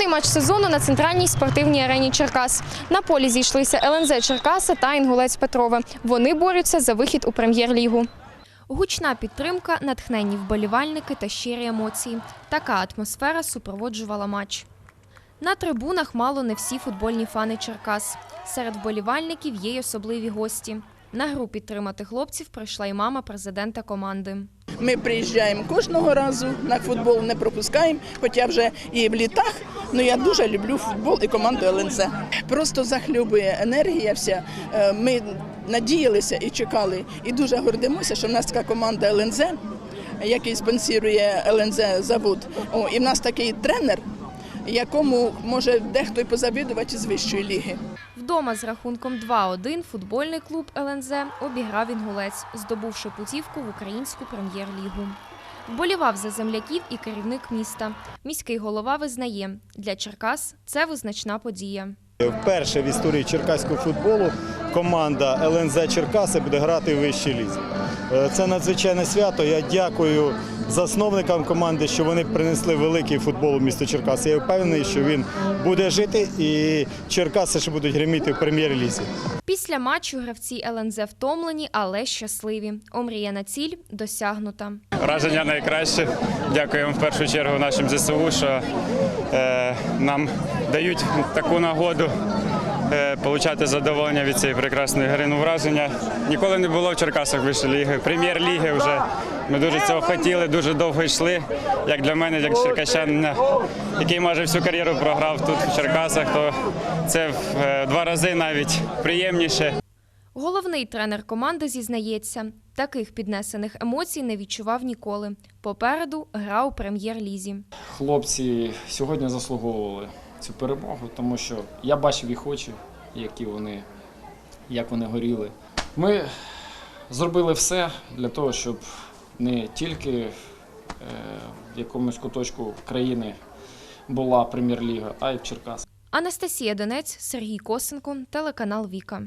Головний матч сезону на центральній спортивній арені Черкас. На полі зійшлися ЛНЗ Черкаси та Інгулець Петрове. Вони борються за вихід у прем'єр-лігу. Гучна підтримка, натхненні вболівальники та щирі емоції. Така атмосфера супроводжувала матч. На трибунах мало не всі футбольні фани Черкас. Серед вболівальників є й особливі гості. На гру підтримати хлопців прийшла й мама президента команди. Ми приїжджаємо кожного разу на футбол, не пропускаємо, хоча вже і в літах. Ну я дуже люблю футбол і команду ЛНЗ. Просто захлюбує енергія вся. Е, Ми надіялися і чекали, і дуже гордимося, що в нас така команда ЛНЗ, який спонсорує ЛНЗ завод. І в нас такий тренер, якому може дехто й позавідувати з вищої ліги. Вдома з рахунком 2-1 футбольний клуб ЛНЗ обіграв інгулець, здобувши путівку в українську прем'єр-лігу. Вболівав за земляків і керівник міста. Міський голова визнає, для Черкас це визначна подія. Вперше в історії черкаського футболу команда ЛНЗ Черкаси буде грати в вищій лізі. Е, Це надзвичайне свято. Я дякую засновникам команди, що вони принесли великий футбол у місто Черкаси. Я впевнений, що він буде жити і Черкаси ще будуть гриміти в прем'єр-лізі. Після матчу гравці ЛНЗ втомлені, але щасливі. Омріяна ціль досягнута. Враження найкраще. Дякуємо в першу чергу нашим ЗСУ, що е, нам дають таку нагоду отримати задоволення від цієї прекрасної гри. Ну, враження ніколи не було в Черкасах вищої ліги. Прем'єр-ліги вже ми дуже цього хотіли, дуже довго йшли. Як для мене, як черкащанина, який майже всю кар'єру програв тут в Черкасах, то це в е, два рази навіть приємніше. Головний тренер команди зізнається, таких піднесених емоцій не відчував ніколи. Попереду гра у прем'єр-лізі. Хлопці сьогодні заслуговували цю перемогу, тому що я бачив їх очі, які вони, як вони горіли. Ми зробили все для того, щоб не тільки е, в якомусь куточку країни була прем'єр-ліга, а й в Черкасах. Анастасія Донець, Сергій Косенко, телеканал Віка.